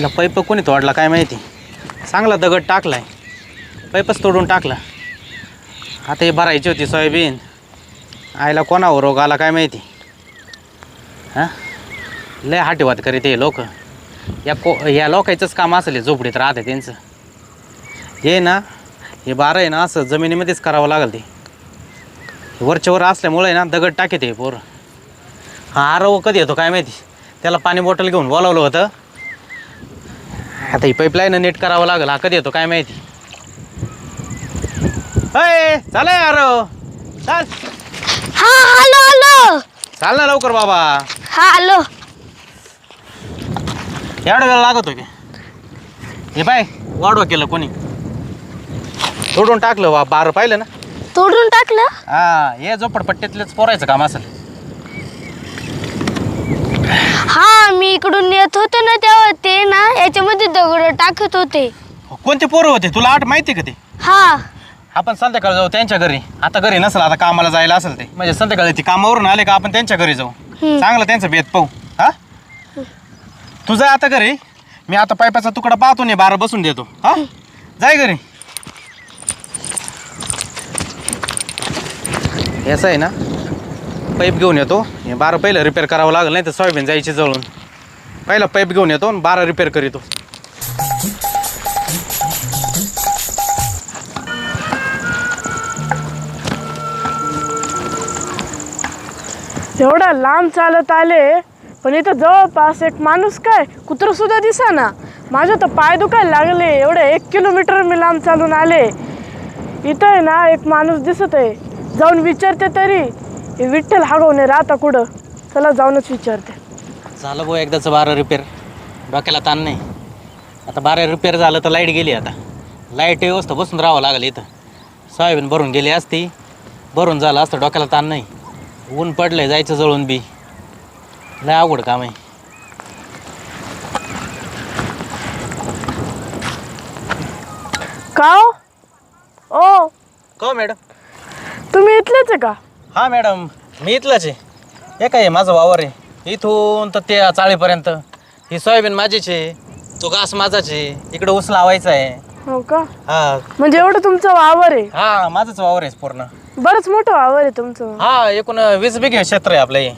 ह्याला पैप कोणी तोडला काय माहिती? चांगला दगड टाकला आहे पैपच तोडून टाकला. आता हे भरायची होती सोयाबीन. आईला कोणावर रोग आला काय माहिती? हां? लय हाटीवात करीत हे लोक. या को या लोकांचंच काम असेल झोपडीत राहते त्यांचं. हे ना हे बारं आहे ना असं जमिनीमध्येच करावं लागेल ते. वरच्या वर असल्यामुळे ना दगड टाकीत हे पोरं. हा आरव कधी येतो काय माहिती? त्याला पाणी बॉटल घेऊन बोलावलं होतं. आता ही पाईपलाईन नीट करावं लागेल. हा कधी येतो काय माहिती. अय चालय आरव. चाल. हा आलो आलो. चाल ना लवकर बाबा. हा आलो. एवढा वेळ लागतो की? हे बाय वाढवा केलं कोणी. तोडून टाकलं वा बारं पाहिलं ना. तोडून टाकलं? हा हे झोपडपट्ट्यातलेच पोरायचं काम असेल. हा मी इकडून येत होतो ना तेव्हा ते ना याच्यामध्ये दगड टाकत होते. कोणते पोरं होते? तुला आठ माहिती का ते? हा. आपण संध्याकाळी जाऊ त्यांच्या घरी. आता घरी नसेल आता कामाला जायला असेल ते. म्हणजे संध्याकाळी ती कामावरून आले का आपण त्यांच्या घरी जाऊ. चांगलं त्यांचं बेत पाहू हा? तू जा आता घरी? मी आता पाईपाचा तुकडा पाहतो नाही बारा बसून देतो हा? जाय घरी. याचं आहे ना पाईप घेऊन येतो. हे बारा पहिलं रिपेअर करावं लागलं नाही तर सोयाबीन जायची जळून पहिला पाईप घेऊन येतो आणि बारा रिपेअर करीतो. एवढा लांब चालत आले पण इथं जवळपास एक माणूस काय कुत्र सुद्धा दिसाना. माझे तर पाय दुखायला लागले एवढे एक किलोमीटर मी लांब चालून आले. इथं आहे ना एक माणूस दिसत आहे जाऊन विचारते तरी हे विठ्ठल हागवणे राहता कुठं? चला जाऊनच विचारते. झालं भाऊ एकदाचं बारा रिपेअर डोक्याला ताण नाही. आता बारा रिपेअर झालं तर लाइट गेली आता. लाइट व्यवस्था बसून राहावं लागेल इथं. सोयाबीन भरून गेली असती. भरून झालं असतं डोक्याला ताण नाही. ऊन पडलंय जायचं जळून बी. लय अवघड काम आहे. का हो? ओ. का मॅडम? तुम्ही इथलेच आहे का? हां मॅडम मी इथलाच आहे. काय आहे? माझं वावर आहे. इथून तर ते चाळीपर्यंत. ही सोयाबीन माझीच आहे. तो घास माझाच आहे. इकडं ऊस लावायचा आहे. हो का? हा. म्हणजे एवढं तुमचं वावर आहे. हा माझंच वावर आहे पूर्ण. बरंच मोठं वावर आहे तुमचं. हा एकूण वीस बिघे क्षेत्र आहे आपलं हे.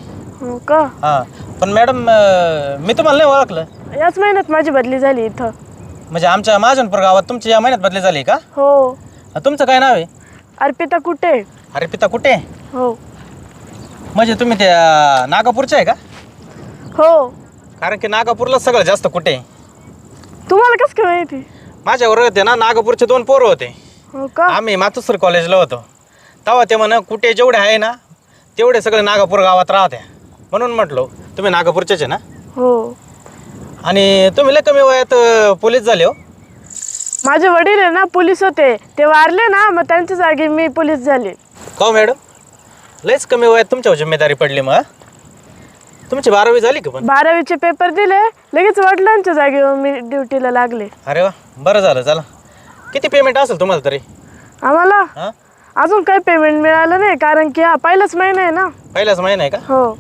हो का? हा. पण मॅडम अं, मी तुम्हाला नाही ओळखलं. याच महिन्यात माझी बदली झाली इथं. म्हणजे आमच्या महाजनपूर गावात तुमची या महिन्यात बदली झाली का? हो. तुमचं काय नाव आहे? अर्पिता कुठे अरे पिता कुठे हो. म्हणजे तुम्ही त्या नागापूरचे आहे का? हो. कारण की नागापूरला सगळं जास्त कुठे? तुम्हाला कसं काय माहिती? माझ्यावर होते ना नागापूरचे दोन पोरं होते. हो का? आम्ही मातोश्री कॉलेजला होतो. तेव्हा ते म्हण कुठे जेवढे आहे ना तेवढे सगळे नागापूर गावात राहते. म्हणून म्हटलो तुम्ही नागापूरचेच आहे ना? हो. आणि तुम्ही लय कमी वयात अं, पोलीस झाले हो. माझे वडील आहे ना पोलीस होते. ते वारले ना मग त्यांच्या जागी मी पोलीस झाले. का हो मॅडम? लयच कमी वयात तुमच्यावर जिम्मेदारी पडली मग हा? तुमची बारावी झाली का पण? बारावीचे पेपर दिले लगेच वडिलांच्या जागेवर मी ड्युटीला लागले. अरे वा बरं झालं चला. किती पेमेंट असेल तुम्हाला तरी? आम्हाला? हां? अजून काही पेमेंट मिळालं नाही कारण की हा पहिलाच महिना आहे ना. पहिलाच महिना आहे का? हो.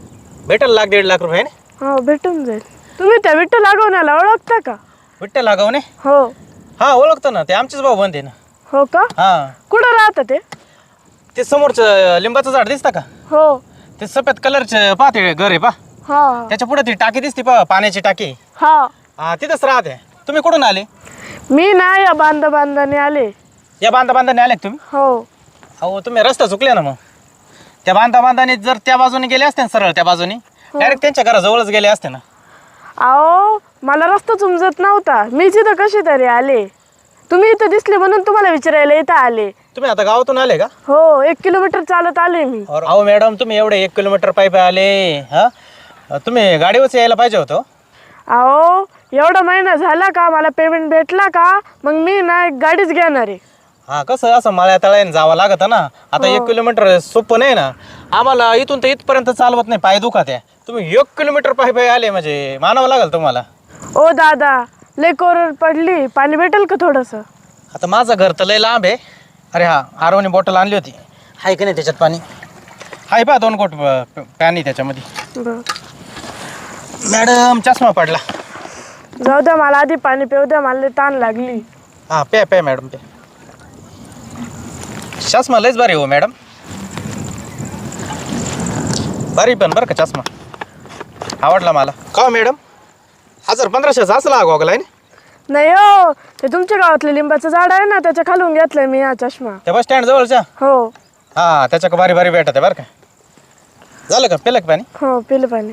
भेटेल लाख दीड लाख रुपये ना? हो भेटून जाईल. तुम्ही त्या विठ्ठल लागवण्याला ओळखता का? विठ्ठल लागावणे? हो. हां ओळखतो ना ते आमचेच भाऊ बनते ना. हो का? हां. कुठं राहतं ते? ते समोरचं लिंबाचं झाड दिसतं का? हो. ते सफेद कलरचे पाहते घर आहे पा. हा. त्याच्या पुढे ती टाकी दिसते पा पाण्याची टाकी. हा. हा तिथंच राहते. तुम्ही कुठून आले? मी ना या बांधा बांधाने आले. या बांधा बांधाने आले का तुम्ही? हो. अहो तुम्ही रस्ता चुकले ना मग. त्या बांधा बांधाने जर त्या बाजूने गेले असते ना सरळ त्या बाजूने डायरेक्ट त्यांच्या घराजवळच गेले असते ना. अहो मला रस्ता समजत नव्हता. मी तिथं कशी तरी आले. तुम्ही इथं दिसले म्हणून तुम्हाला विचारायला इथं आले. तुम्ही आता गावातून आले का? हो एक किलोमीटर चालत आले मी. और अहो मॅडम तुम्ही एवढे एक किलोमीटर पायी आले हा? तुम्ही गाडीवरच यायला पाहिजे होतं? अहो एवढा महिना झाला का मला पेमेंट भेटला का? मग मी ना एक गाडीच घेणार आहे. हा कसं असं माळ्या तळ्याने जावं लागतं ना. आता एक किलोमीटर सोपं नाही ना. आम्हाला इथून तर इथपर्यंत चालवत नाही पाय दुखात आहे. तुम्ही एक किलोमीटर पायी पायी आले म्हणजे मानावं लागेल तुम्हाला. ओ दादा लय कोरड पडली. पाणी भेटेल का थोडंसं? आता माझं घर तर लय लांब आहे. अरे हा आरवणी बॉटल आणली होती. आहे का नाही त्याच्यात पाणी? हाय पा दोन कोट पाणी त्याच्यामध्ये. बरं. मॅडम चष्मा पडला. जाऊ द्या मला आधी पाणी पिऊ द्या मला लई ताण लागली. हां प्या प्या मॅडम प्या. चष्मा लयच भारी हो मॅडम. भारी पण बरं का चष्मा. आवडला मला. का हो मॅडम? हजार पंधराशेचा असला हा गॉगल आहे ना? नाही हो ते तुमच्या गावातलं लिंबाचं झाड आहे ना त्याच्या खालून घेतलंय मी हा चष्मा. त्या बस स्टँड जवळच्या? हो. हां त्याच्या का भारी भारी भेटत आहे बरं का. झालं का? पेलं का पाणी? हो पिलं पाणी.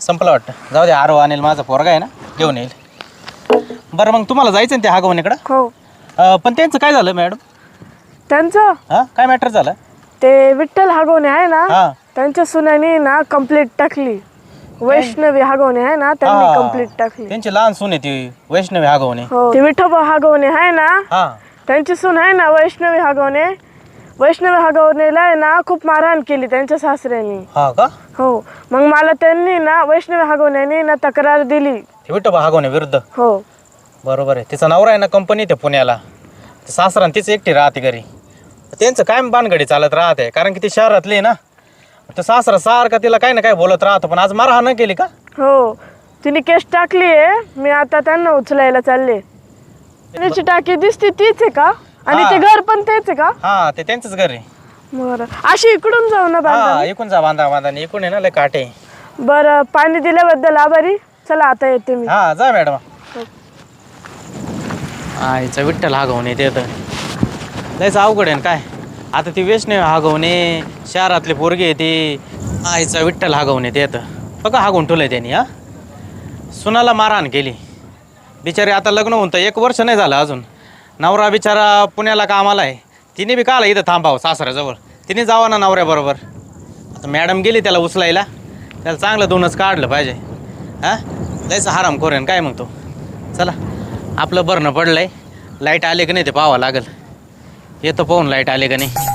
संपलं वाटतं. जाऊ दे आरो आणेल माझा पोरगा आहे ना घेऊन येईल. बरं मग तुम्हाला जायचं ना त्या हागवणीकडं हो. अं, पण त्यांचं काय झालं मॅडम? त्यांचं? हां काय मॅटर झालं? ते विठ्ठल हागवणे आहे ना हां. त्यांच्या सुनानी ना कंप्लीट टाकली. वैष्णवी हागवणे आहे ना त्यांनी हा. कंप्लीट टाकली. त्यांची लहान सून आहे ती वैष्णवी हागवणे. हो ते विठोबा हागवणे आहे ना हां. त्यांची सून आहे ना वैष्णवी हागवणे. वैष्णवी हागवणेला आहे ना खूप मारहाण केली त्यांच्या सासऱ्यांनी. हा का? हो मग मला त्यांनी ना वैष्णवी हागवण्याने ना तक्रार दिली. ते विठोबा हागवणे विरुद्ध? हो. बरोबर आहे. तिचा नवरा आहे ना कंपनी ते पुण्याला. ते सासरा आणि तीच एकटी राहते घरी. त्यांचं काय बानगडी चालत राहते कारण की ती शहरातली आहे ना. ते सासरा सारखा तिला काही ना काय बोलत राहतो पण आज मारहाण नाही केली का? हो. तिने केस टाकली आहे. मी आता त्यांना उचलायला चालले. त्याची टाकी दिसते तीच आहे का? आणि हा. ते घर पण तेच आहे का? हा ते त्यांचंच घर आहे. बरं. अशी इकडून जाऊ ना हा इकून जा बांधा बांधा. आणि इकून आहे ना लय काटे बरं पाणी दिल्याबद्दल आभारी. चला आता येते मी. हा जा मॅडम. आईचा विठ्ठल हागवणे ते तर लयच अवघड आहे ना काय? आता ती वेशने हागवणे. शहरातले पोरगे आहे ती. आईचा विठ्ठल हागवणे ते तर बघा हागवून ठेवलंय त्यांनी हा. सुनाला मारहाण केली. बिचारी आता लग्न होऊन तर एक वर्ष नाही झालं अजून. नवरा बिचारा पुण्याला कामाला आहे. तिने बी काला इथं थांबावं सासऱ्याजवळ. तिने जावं ना नवऱ्याबरोबर. आता मॅडम गेली त्याला उचलायला. त्याला चांगलं दोनच काढलं पाहिजे. हां? लयचं हाराम खोरेन काय म्हणतो चला आपलं भरणं पडलं आहे लाइट आले की नाही ते पाहावं लागेल. येतो पाहून लाइट आले का नाही?